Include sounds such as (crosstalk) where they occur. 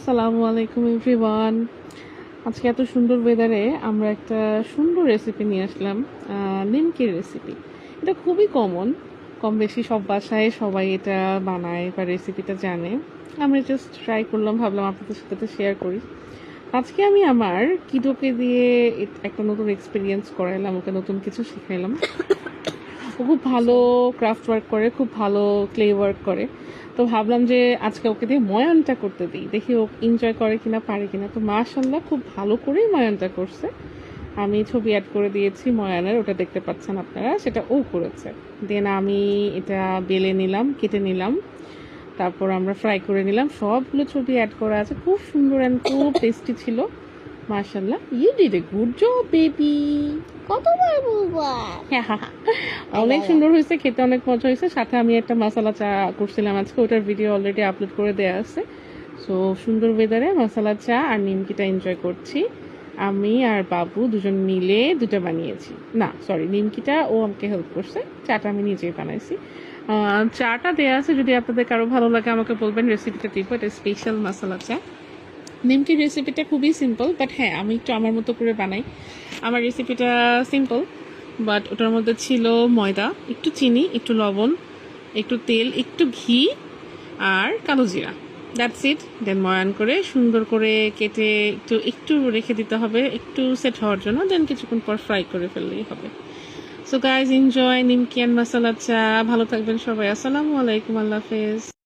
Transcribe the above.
আসসালামু আলাইকুম এভরিওয়ান। আজকে এত সুন্দর ওয়েদারে আমরা একটা সুন্দর রেসিপি নিয়ে আসলাম নিমকির রেসিপি এটা খুবই কমন কম বেশি সব বাসায় সবাই এটা বানায় বা রেসিপিটা জানে। আমি জাস্ট ট্রাই করলাম, ভাবলাম আপনাদের সাথে শেয়ার করি। আজকে আমি আমার কিডোকে দিয়ে একটা নতুন এক্সপিরিয়েন্স করাইলাম, ওকে নতুন কিছু শিখাইলাম। খুব ভালো ক্রাফট ওয়ার্ক করে, খুব ভালো ক্লে ওয়ার্ক করে। তো ভাবলাম যে আজকে ওকে দিয়ে ময়ানটা করতে দিই, দেখি ও এনজয় করে কিনা, পারে কিনা। তো মাশাল্লাহ খুব ভালো করেই ময়ানটা করছে। আমি ছবি অ্যাড করে দিয়েছি ময়ানের, ওটা দেখতে পাচ্ছেন আপনারা, সেটা ও করেছে। দেন আমি এটা বেলে নিলাম, কেটে নিলাম। তারপর আমরা ফ্রাই করে নিলাম, সবগুলো ছবি অ্যাড করা আছে, খুব সুন্দর অ্যান্ড খুব টেস্টি ছিল। মাশাল্লাহ you did a good job baby কতবার (laughs) অনেক সুন্দর হয়েছে, খেতে অনেক মজা হয়েছে। সাথে আমি একটা মশলা চা করছিলাম আজকে, ওটার ভিডিও অলরেডি আপলোড করে দেওয়া আছে। সো সুন্দর ওয়েদারে মশলা চা আর নিমকিটা এনজয় করছি। আমি আর বাবু দুজন মিলে দুটো বানিয়েছি। না সরি নিমকিটা ও আমাকে হেল্প করছে। চাটা আমি নিজেই বানাইছি। চাটা দেওয়া আছে যদি আপনাদের কারও ভালো লাগে, আমাকে বলবেন রেসিপিটা দিব। এটা স্পেশাল মশলা চা। নিমকির রেসিপিটা খুবই সিম্পল বাট হ্যাঁ আমি একটু আমার মতো করে বানাই। আমার রেসিপিটা সিম্পল বাট ওটার মধ্যে ছিল ময়দা, একটু চিনি, একটু লবণ, একটু তেল, একটু ঘি, আর কালো জিরা। দ্যাটস ইট দেন ময়ান করে সুন্দর করে কেটে একটু একটু রেখে দিতে হবে, একটু সেট হওয়ার জন্য দেন কিছুক্ষণ পর ফ্রাই করে ফেললেই হবে। So guys enjoy nimki and masala cha. ভালো থাকবেন সবাই। আসসালামু আলাইকুম। আল্লাহ হাফেজ।